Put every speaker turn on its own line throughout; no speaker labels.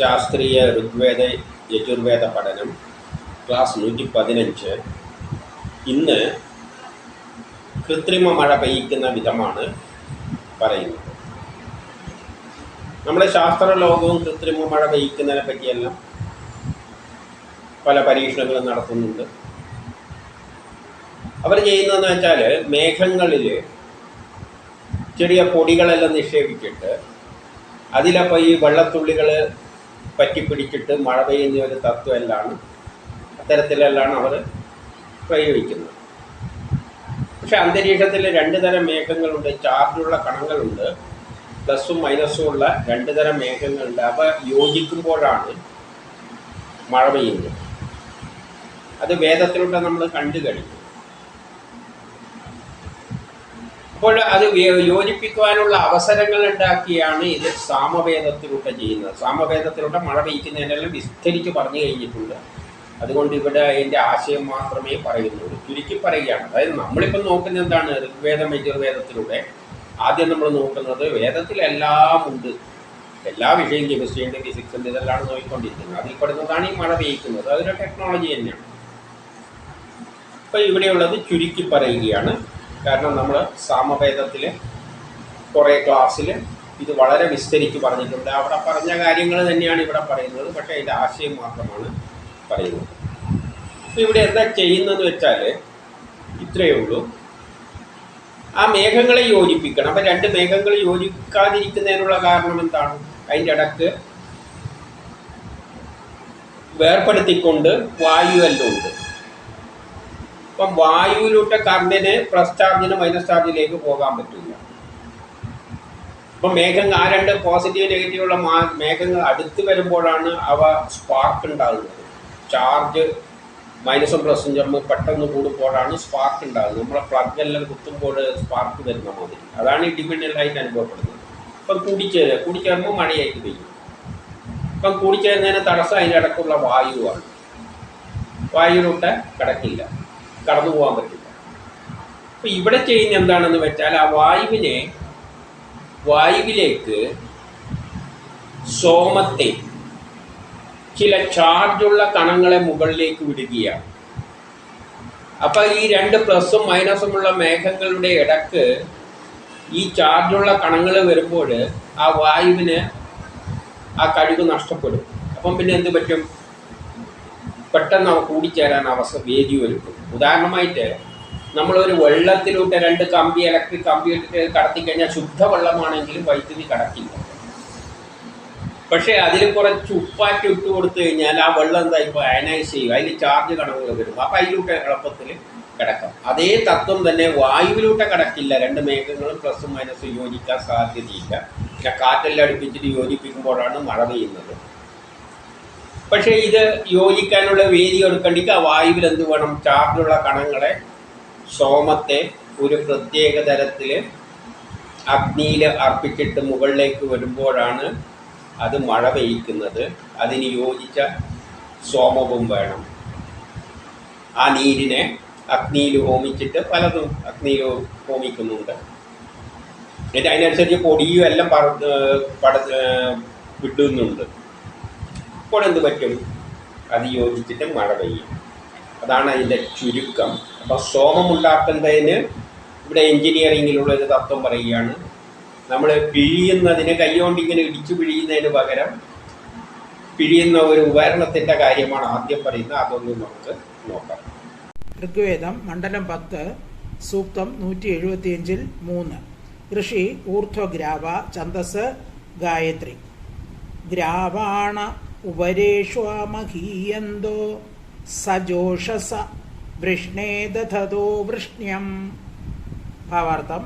ശാസ്ത്രീയ ഋഗ്വേദ യജുർവേദ പഠനം ക്ലാസ് നൂറ്റി പതിനഞ്ച് ഇന്ന് കൃത്രിമ മഴ പെയ്യിക്കുന്ന വിധമാണ് പറയുന്നത്. നമ്മുടെ ശാസ്ത്രലോകവും കൃത്രിമ മഴ പെയ്യിക്കുന്നതിനെ പറ്റിയെല്ലാം പല പരീക്ഷണങ്ങളും നടത്തുന്നുണ്ട്. അവർ ചെയ്യുന്നതെന്ന് വെച്ചാൽ മേഘങ്ങളിൽ ചെറിയ പൊടികളെല്ലാം നിക്ഷേപിച്ചിട്ട് അതിലപ്പോൾ ഈ വെള്ളത്തുള്ളികൾ പറ്റിപ്പിടിച്ചിട്ട് മഴ പെയ്യുന്ന ഒരു തത്വമെല്ലാം അത്തരത്തിലെല്ലാം അവർ പ്രയോഗിക്കുന്നത്. പക്ഷെ അന്തരീക്ഷത്തിൽ രണ്ട് തരം മേഘങ്ങളുണ്ട് ചാർജുള്ള കണങ്ങളുണ്ട് പ്ലസും മൈനസും ഉള്ള രണ്ട് തരം മേഘങ്ങളുണ്ട്. അവ യോജിക്കുമ്പോഴാണ് മഴ പെയ്യുന്നത്. അത് വേദത്തിലൂടെ നമ്മൾ കണ്ടു കഴിഞ്ഞു. അപ്പോൾ അത് യോജിപ്പിക്കുവാനുള്ള അവസരങ്ങൾ ഉണ്ടാക്കിയാണ് ഇത് സാമവേദത്തിലൂടെ ചെയ്യുന്നത്. സാമവേദത്തിലൂടെ മഴ പെയ്യ്ക്കുന്നതിനെല്ലാം വിസ്തരിച്ച് പറഞ്ഞു കഴിഞ്ഞിട്ടുണ്ട്. അതുകൊണ്ട് ഇവിടെ അതിന്റെ ആശയം മാത്രമേ പറയുന്നുള്ളൂ. ചുരുക്കി പറയുകയാണ്. അതായത് നമ്മളിപ്പോൾ നോക്കുന്ന എന്താണ്? ഋഗ്വേദം യജുർവേദത്തിലൂടെ. ആദ്യം നമ്മൾ നോക്കുന്നത് വേദത്തിലെല്ലാം ഉണ്ട്. എല്ലാ വിഷയം കെമിസ്ട്രി ഉണ്ട് ഫിസിക്സ് ഉണ്ട് ഇതെല്ലാം നോക്കിക്കൊണ്ടിരിക്കുന്നത്. അതിൽ പെടുന്നതാണ് ഈ മഴ പെയ്യിക്കുന്നത് അതൊരു ടെക്നോളജി തന്നെയാണ്. അപ്പോൾ ഇവിടെയുള്ളത് ചുരുക്കി പറയുകയാണ്. കാരണം നമ്മൾ സാമവേദത്തിൽ കുറേ ക്ലാസ്സിൽ ഇത് വളരെ വിസ്തരിച്ച് പറഞ്ഞിട്ടുണ്ട്. അവിടെ പറഞ്ഞ കാര്യങ്ങൾ തന്നെയാണ് ഇവിടെ പറയുന്നത്. പക്ഷേ അതിന്റെ ആശയം മാത്രമാണ് പറയുന്നത്. അപ്പോൾ ഇവിടെ എന്താ ചെയ്യുന്നതെന്ന് വെച്ചാൽ ഇത്രയേ ഉള്ളൂ. ആ മേഘങ്ങളെ യോജിപ്പിക്കണം. അപ്പം രണ്ട് മേഘങ്ങൾ യോജിക്കാതിരിക്കുന്നതിനുള്ള കാരണം എന്താണ്? അതിന്റെ ഇടയ്ക്ക് വേർപ്പെടുത്തിക്കൊണ്ട് വായു എല്ലാം ഉണ്ട് അപ്പം വായുവിലൂടെ കറണ്ടിന് പ്ലസ് ചാർജിന് മൈനസ് ചാർജിലേക്ക് പോകാൻ പറ്റില്ല. അപ്പം മേഘങ്ങൾ ആ രണ്ട് പോസിറ്റീവ് നെഗറ്റീവ് ഉള്ള മാ- മേഘങ്ങൾ അടുത്ത് വരുമ്പോഴാണ് അവ സ്പാർക്ക് ഉണ്ടാകുന്നത്. ചാർജ് മൈനസും പ്ലസും ചേർന്ന് പെട്ടെന്ന് കൂടുമ്പോഴാണ് സ്പാർക്ക് ഉണ്ടാകുന്നത്. നമ്മളെ പ്ലഗ് എല്ലാം കുത്തുമ്പോൾ സ്പാർക്ക് വരുന്ന മാതിരി. അതാണ് ഇൻഡിപെൻഡന്റായിട്ട് അനുഭവപ്പെടുന്നത്. ഇപ്പം കൂടിച്ചേരുക കൂടിച്ചേരുമ്പോൾ മഴയായിട്ട് പെയ്യും. ഇപ്പം കൂടിച്ചേരുന്നതിന് തടസ്സം അതിന്റെ ഇടയ്ക്കുള്ള വായുവാണ്. വായുവിലൂടെ കിടക്കില്ല. കടന്നു പോകാൻ പറ്റില്ല. അപ്പം ഇവിടെ ചെയ്യുന്ന എന്താണെന്ന് വെച്ചാൽ ആ വായുവിനെ വായുവിലേക്ക് സോമത്തെ ചില ചാർജുള്ള കണങ്ങളെ മുകളിലേക്ക് വിടുകയാണ്. അപ്പോൾ ഈ രണ്ട് പ്ലസും മൈനസും ഉള്ള മേഘങ്ങളുടെ ഇടയ്ക്ക് ഈ ചാർജുള്ള കണങ്ങൾ വരുമ്പോൾ ആ വായുവിന് ആ കഴിവ് നഷ്ടപ്പെടും. അപ്പം പിന്നെ എന്ത് പറ്റും? പെട്ടെന്ന് അവ കൂടിച്ചേരാൻ അവസ്ഥ വേദി ഒരുക്കും. ഉദാഹരണമായിട്ട് നമ്മളൊരു വെള്ളത്തിലൂടെ രണ്ട് കമ്പി ഇലക്ട്രിക് കമ്പി ഇട്ടിട്ട് കടത്തിക്കഴിഞ്ഞാൽ ശുദ്ധവെള്ളമാണെങ്കിലും വൈദ്യുതി കടക്കില്ല. പക്ഷേ അതിൽ കുറച്ച് ഉപ്പാറ്റ് ഇട്ട് കൊടുത്തു കഴിഞ്ഞാൽ ആ വെള്ളം എന്താ ഇപ്പോൾ അയനൈസ് ചെയ്യും. അതിൽ ചാർജ് കണക്കുകൾ വരും. അപ്പം അതിലൂടെ എളുപ്പത്തിൽ കിടക്കാം. അതേ തത്വം തന്നെ വായുവിലൂടെ കിടക്കില്ല. രണ്ട് മേഘങ്ങളും പ്ലസ് മൈനസും യോജിക്കാൻ സാധ്യതയില്ല. പിന്നെ കാറ്റെല്ലാം അടുപ്പിച്ചിട്ട് യോജിപ്പിക്കുമ്പോഴാണ് മഴ പെയ്യുന്നത്. പക്ഷേ ഇത് യോജിക്കാനുള്ള വേദി കൊടുക്കേണ്ടിക്ക് ആ വായുവിൽ എന്ത് വേണം? ചാർജുള്ള കണങ്ങളെ സോമത്തെ ഒരു പ്രത്യേക തരത്തിൽ അഗ്നിയിൽ അർപ്പിച്ചിട്ട് മുകളിലേക്ക് വരുമ്പോഴാണ് അത് മഴ പെയ്യിക്കുന്നത്. അതിന് യോജിച്ച സോമവും വേണം. ആ നീരിനെ അഗ്നിയിൽ ഹോമിച്ചിട്ട് പലതും അഗ്നിയിൽ ഹോമിക്കുന്നുണ്ട്. എന്നിട്ട് അതിനനുസരിച്ച് പൊടിയും എല്ലാം പറ പട വിടുന്നുണ്ട് അപ്പോൾ എന്ത് പറ്റും? അത് യോജിച്ചിട്ട് മഴ പെയ്യും. അതാണ് അതിന്റെ ചുരുക്കം. അപ്പോൾ സോമം ഉണ്ടാക്കുന്നതിന് ഇവിടെ എൻജിനീയറിങ്ങിലുള്ള ഒരു തത്വം പറയുകയാണ്. നമ്മൾ പിഴിയുന്നതിന് കൈകൊണ്ട് ഇങ്ങനെ ഇടിച്ചു പിഴിയുന്നതിന് പകരം പിഴിയുന്ന ഒരു ഉപകരണത്തിന്റെ കാര്യമാണ് ആദ്യം പറയുന്നത്. അതൊന്ന് നമുക്ക് നോക്കാം.
ഋഗ്വേദം മണ്ഡലം പത്ത് സൂക്തം നൂറ്റി എഴുപത്തിയഞ്ചിൽ മൂന്ന്. ഋഷി ഊർധ്വഗ്രാവ ഛന്ദസ് ഗായത്രി. ഗ്രാവാണ ഉപരേഷ്വമഹീയന്തോ സജോഷസ വൃഷ്ണേ ദധതോ വൃഷ്ണ്യം. ഭാവാർത്ഥം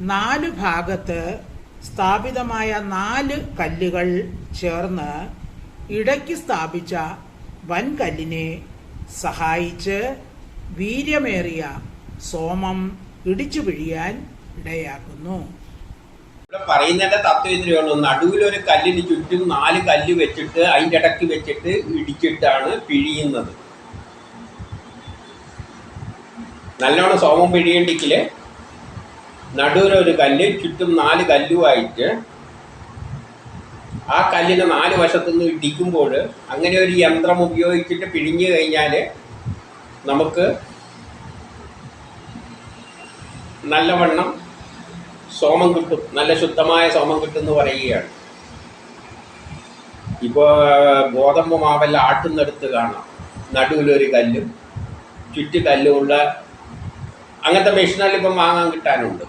നാല് ഭാഗത്ത് സ്ഥാപിതമായ നാല് കല്ലുകൾ ചേർന്ന് ഇടയ്ക്ക് സ്ഥാപിച്ച വൻകല്ലിനെ സഹായിച്ച് വീര്യമേറിയ സോമം ഇടിച്ചു പിഴിയാൻ ഇടയാക്കുന്നു.
ഇവിടെ പറയുന്നതിന്റെ തത്വം ഇതിനേ ഉള്ളൂ നടുവിൽ ഒരു കല്ലിന് ചുറ്റും നാല് കല്ല് വെച്ചിട്ട് അതിന്റെ ഇടയ്ക്ക് വെച്ചിട്ട് ഇടിച്ചിട്ടാണ് പിഴിയുന്നത്. നല്ലോണം സോമം പിഴിയണ്ടെങ്കിൽ നടുവിലൊരു കല്ല് ചുറ്റും നാല് കല്ലുമായിട്ട് ആ കല്ലിന് നാല് വശത്തു നിന്ന് ഇടിക്കുമ്പോൾ അങ്ങനെ ഒരു യന്ത്രം ഉപയോഗിച്ചിട്ട് പിഴിഞ്ഞു കഴിഞ്ഞാൽ നമുക്ക് നല്ലവണ്ണം സോമം കിട്ടും നല്ല ശുദ്ധമായ സോമം കിട്ടും എന്ന് പറയുകയാണ്. ഇപ്പോൾ ഗോതമ്പ് മാവെല്ലാം ആട്ടുന്നെടുത്ത് കാണാം. നടുവിലൊരു കല്ലും ചുറ്റു കല്ലുമുള്ള അങ്ങനത്തെ മെഷീനെല്ലാം ഇപ്പം വാങ്ങാൻ കിട്ടാനുണ്ട്.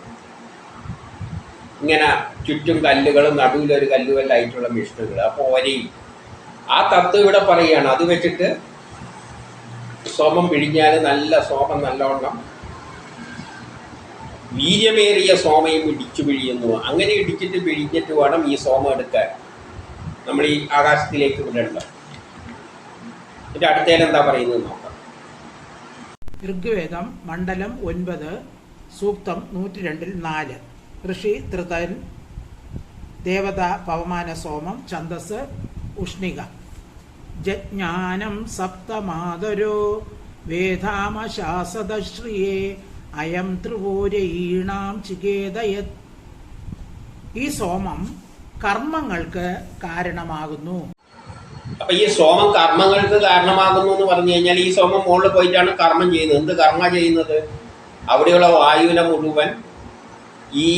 ഇങ്ങനെ ചുറ്റും കല്ലുകളും നടുവിലൊരു കല്ലുമെല്ലാം ആയിട്ടുള്ള മെഷീനുകൾ. അപ്പോൾ ഒരയും ആ തത്വം ഇവിടെ പറയുകയാണ്. അത് വെച്ചിട്ട് സോമം പിഴിഞ്ഞാൽ നല്ല സോമം നല്ലവണ്ണം വീര്യമേറിയ സോമയും ഇടിച്ചു പിഴിയുന്നു. അങ്ങനെ ഇടിച്ചിട്ട് പിഴിഞ്ഞിട്ട് വേണം ഈ സോമ എടുക്കാൻ. നമ്മൾ ഈ ആകാശത്തിലേക്ക് വിടേണ്ട. ഇതിന്റെ അടുത്തേൽ എന്താ പറയുന്നത് നോക്കാം.
ഋഗ്വേദം മണ്ഡലം ഒൻപത് സൂക്തം നൂറ്റി രണ്ടിൽ നാല്. ഋഷി ധൃതൻ ദേവത പവമാന സോമം ഛന്ദസ് ഉഷ്ണിക. ജജ്ഞാനം സപ്തമാതരോ വേദാമശാസദശ്രിയേ അയം ത്രിപൂരയീണാം ചികേതയത്. ഈ സോമം കർമ്മങ്ങൾക്ക് കാരണമാകുന്നു.
അപ്പൊ ഈ സോമം കർമ്മങ്ങൾക്ക് കാരണമാകുന്നു എന്ന് പറഞ്ഞു കഴിഞ്ഞാൽ ഈ സോമം മുകളിൽ പോയിട്ടാണ് കർമ്മം ചെയ്യുന്നത്. എന്ത് കർമ്മ ചെയ്യുന്നത്? അവിടെയുള്ള വായുവിനെ മുഴുവൻ ഈ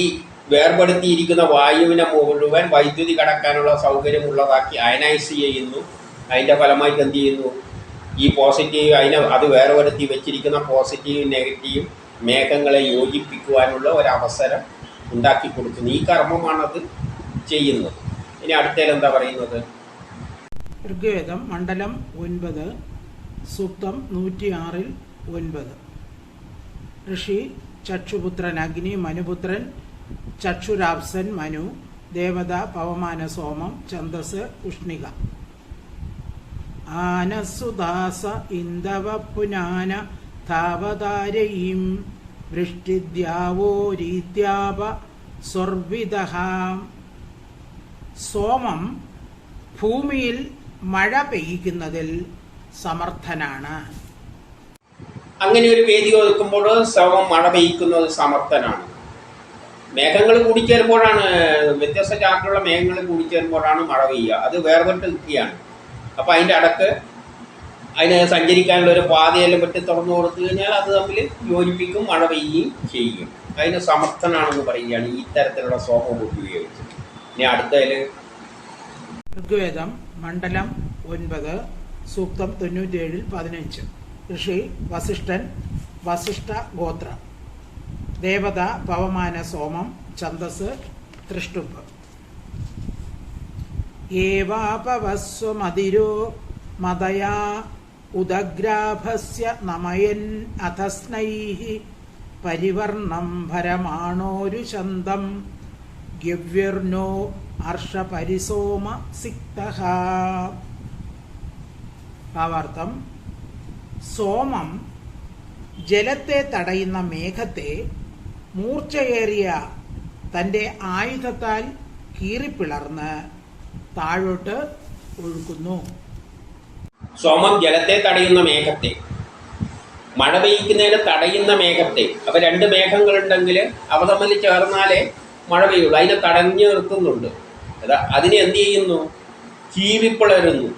വേർപെടുത്തിയിരിക്കുന്ന വായുവിനെ മുഴുവൻ വൈദ്യുതി കടക്കാനുള്ള സൗകര്യമുള്ളതാക്കി അയനൈസ് ചെയ്യുന്നു. അതിന്റെ ഫലമായിട്ട് എന്ത് ചെയ്യുന്നു? ഈ പോസിറ്റീവ് അതിനെ അത് വേർപെടുത്തി വെച്ചിരിക്കുന്ന പോസിറ്റീവ് നെഗറ്റീവ് മേഘങ്ങളെ യോജിപ്പിക്കുവാനുള്ള ഒരവസരം ഉണ്ടാക്കി കൊടുക്കുന്നു. ഈ കർമ്മമാണത് ചെയ്യുന്നത്. ഇനി അടുത്തേൽ എന്താ പറയുന്നത്?
ഋഗ്വേദം മണ്ഡലം ഒൻപത് സൂക്തം നൂറ്റിയാറിൽ ഒൻപത്. ഋഷി ചക്ഷുപുത്രൻ അഗ്നി മനുപുത്രൻ ചക്ഷുരാപ്സൻ മനു ദേവത പവമാന സോമം ഛന്ദസ് ഉഷ്ണിക. ആനസുദാസ ഇന്ദവ പുനാന താവതാരയീം വൃഷ്ടിദ്യാവോരീത്യാപ രീത്യാപ സോമം ഭൂമിയിൽ മഴ പെയ്യിക്കുന്നതിൽ സമർത്ഥനാണ്.
അങ്ങനെ ഒരു വേദി ഒതുക്കുമ്പോൾ സോമം മഴ പെയ്യിക്കുന്നത് സമർത്ഥനാണ്. മേഘങ്ങൾ കൂടിച്ചേരുമ്പോഴാണ് വ്യത്യസ്ത ചാർട്ടുള്ള മേഘങ്ങൾ കൂടിച്ചേരുമ്പോഴാണ് മഴ പെയ്യുക. അത് വേർപെട്ട് നിൽക്കുകയാണ് അപ്പോൾ അതിന്റെ അടക്ക് അതിന് സഞ്ചരിക്കാനുള്ള ഒരു പാതയെല്ലാം വെട്ടി തുറന്നു കൊടുത്തു കഴിഞ്ഞാൽ അത് തമ്മിൽ യോജിപ്പിക്കും മഴ പെയ്യുകയും ചെയ്യും. അതിന് സമർത്ഥനാണെന്ന് പറയുകയാണ് ഈ തരത്തിലുള്ള സോമം ഉപയോഗിച്ച് ഇനി അടുത്തതിൽ
ഋഗ്വേദം മണ്ഡലം ഒൻപത് സൂക്തം തൊണ്ണൂറ്റിയേഴിൽ പതിനഞ്ച്. ഋഷി വസിഷ്ഠൻ വസിഷ്ഠ ഗോത്ര. ദേവത പവമാന സോമം ഛന്ദസ് തൃഷ്ടുപ്പ് ഏവാപവസ്വമതിരോ മതയാ ഉദഗ്രാഭസ്യ നമയൻ അധസ്നൈः പരിവർണം ഭരമാണോരു ശന്തം. ഗവ്യർണോ അർഷപരിസോമ സിക്തഃ. ഭാവാർത്ഥം സോമം ജലത്തെ തടയുന്ന മേഘത്തെ മൂർച്ചയേറിയ തന്റെ ആയുധത്താൽ കീറിപ്പിളർന്ന് താഴോട്ട് ഒഴുക്കുന്നു.
സോമം ജലത്തെ തടയുന്ന മേഘത്തെ. മഴ പെയ്യിക്കുന്നതിന് തടയുന്ന മേഘത്തെ. അപ്പൊ രണ്ട് മേഘങ്ങളുണ്ടെങ്കിൽ അവ തമ്മിൽ ചേർന്നാലേ മഴ പെയ്യുള്ളൂ. അതിനെ തടഞ്ഞു നിർത്തുന്നുണ്ട്. അതാ അതിനെ എന്ത് ചെയ്യുന്നു? ചീവിപ്പിളരുന്നു.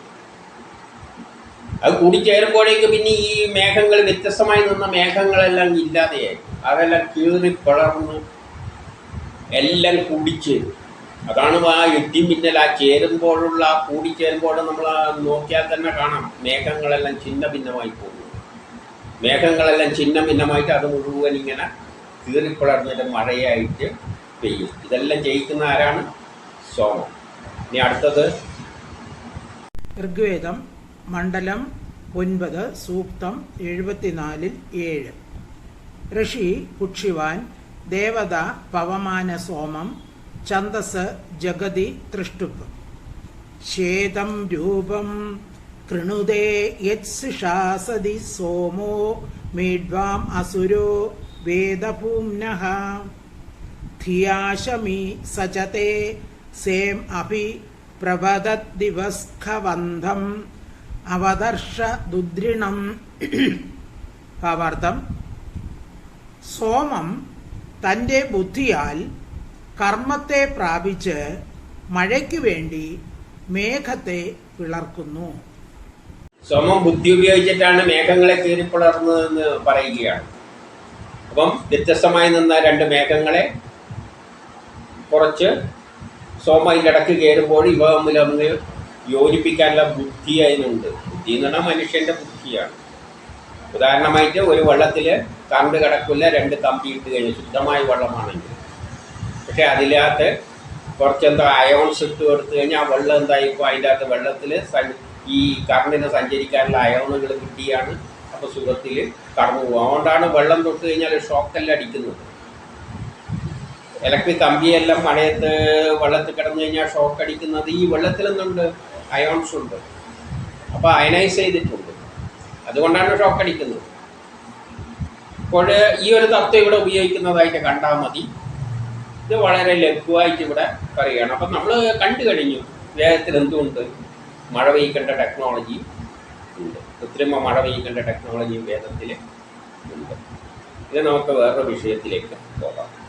അത് കൂടിച്ചേരുമ്പോഴേക്ക് പിന്നെ ഈ മേഘങ്ങൾ വ്യത്യസ്തമായി നിന്ന മേഘങ്ങളെല്ലാം ഇല്ലാതെയായി. അതെല്ലാം കീറി പിളർന്ന് എല്ലാം കൂടിച്ചേരും. അതാണ് ആ മിന്നലാ ആ ചേരുമ്പോഴുള്ള ആ കൂടിച്ചേരുമ്പോൾ നമ്മൾ നോക്കിയാൽ തന്നെ കാണാം. മേഘങ്ങളെല്ലാം ചിന്ന ഭിന്നമായി പോകുന്നു. മേഘങ്ങളെല്ലാം ചിന്ന ഭിന്നമായിട്ട് അത് മുഴുവൻ ഇങ്ങനെ കീറിപ്പിളർന്നിട്ട് മഴയായിട്ട് പെയ്യും. ഇതെല്ലാം ജയിക്കുന്ന ആരാണ്? സോമം ഇനി അടുത്തത്.
ഋഗ്വേദം മണ്ഡലം ഒൻപത് സൂക്തം എഴുപത്തിനാലിൽ ഏഴ്. ഋഷി കുക്ഷിവാൻ ദേവത പവമാന സോമം ഛന്ദസ് ജഗതി തൃഷ്ടുപ്പ് ശ്വേതം രൂപം കൃണുതേ യത്സിഷാസതി സോമോ മീഡ്വാം അസുരോ വേദപൂംന ധിയാശമി സചത്തെ സേം അഭി പ്രഭദദ്ദിവസ്ഖവന്ധം അവതർഷ ദുദ്രിണം. ഭാവാർത്ഥം. സോമം തന്റെ ബുദ്ധിയാൽ കർമ്മത്തെ പ്രാപിച്ച് മഴയ്ക്ക് വേണ്ടി മേഘത്തെ പിളർക്കുന്നു.
സമം ബുദ്ധി ഉപയോഗിച്ചിട്ടാണ് മേഘങ്ങളെ കീറിപ്പിളർന്നതെന്ന് പറയുകയാണ്. അപ്പം വ്യത്യസ്തമായി നിന്ന രണ്ട് മേഘങ്ങളെ കുറച്ച് സോമ ഇടയ്ക്ക് ഇടയ്ക്ക് കയറുമ്പോൾ ഇവ തമ്മിൽ ഒന്ന് യോജിപ്പിക്കാനുള്ള ബുദ്ധി അതിനുണ്ട്. ബുദ്ധി എന്ന് പറഞ്ഞാൽ മനുഷ്യന്റെ ബുദ്ധിയാണ്. ഉദാഹരണമായിട്ട് ഒരു വെള്ളത്തിൽ കറണ്ട് കിടക്കില്ല രണ്ട് കമ്പി ഇട്ട് കഴിഞ്ഞ് ശുദ്ധമായ വെള്ളമാണെങ്കിൽ. പക്ഷെ അതിനകത്ത് കുറച്ചെന്തോ അയോൺസ് ഇട്ട് കൊടുത്തു കഴിഞ്ഞാൽ വെള്ളം എന്തായിപ്പോൾ അതിന്റെ അകത്ത് വെള്ളത്തിൽ ഈ കറണ്ടിനെ സഞ്ചരിക്കാനുള്ള അയോണുകൾ കിട്ടിയാണ്. അപ്പോൾ സുഖത്തിൽ കടന്നു പോകും. അതുകൊണ്ടാണ് വെള്ളം തൊട്ട് കഴിഞ്ഞാൽ ഷോക്കെല്ലാം അടിക്കുന്നത്. ഇലക്ട്രിക് കമ്പിയെല്ലാം മഴയത്ത് വെള്ളത്തിൽ കിടന്നു കഴിഞ്ഞാൽ ഷോക്ക് അടിക്കുന്നത്. ഈ വെള്ളത്തിൽ നിന്നുണ്ട് അയോൺസ് ഉണ്ട്. അപ്പോൾ അയനൈസ് ചെയ്തിട്ടുണ്ട്. അതുകൊണ്ടാണ് ഷോക്ക് അടിക്കുന്നത്. അപ്പോൾ ഈ ഒരു തത്വം ഇവിടെ ഉപയോഗിക്കുന്നതായിട്ട് കണ്ടാൽ മതി. ഇത് വളരെ ലഘുവായിട്ട് ഇവിടെ പറയുകയാണ്. അപ്പം നമ്മൾ കണ്ടു കഴിഞ്ഞു വേഗത്തിൽ എന്തുകൊണ്ട് മഴ പെയ്ക്കേണ്ട ടെക്നോളജി ഉണ്ട്. കൃത്രിമ മഴ പെയ്ക്കേണ്ട ടെക്നോളജി വേദത്തിൽ ഉണ്ട്. ഇത് നമുക്ക് വേറൊരു വിഷയത്തിലേക്ക് പോകാം.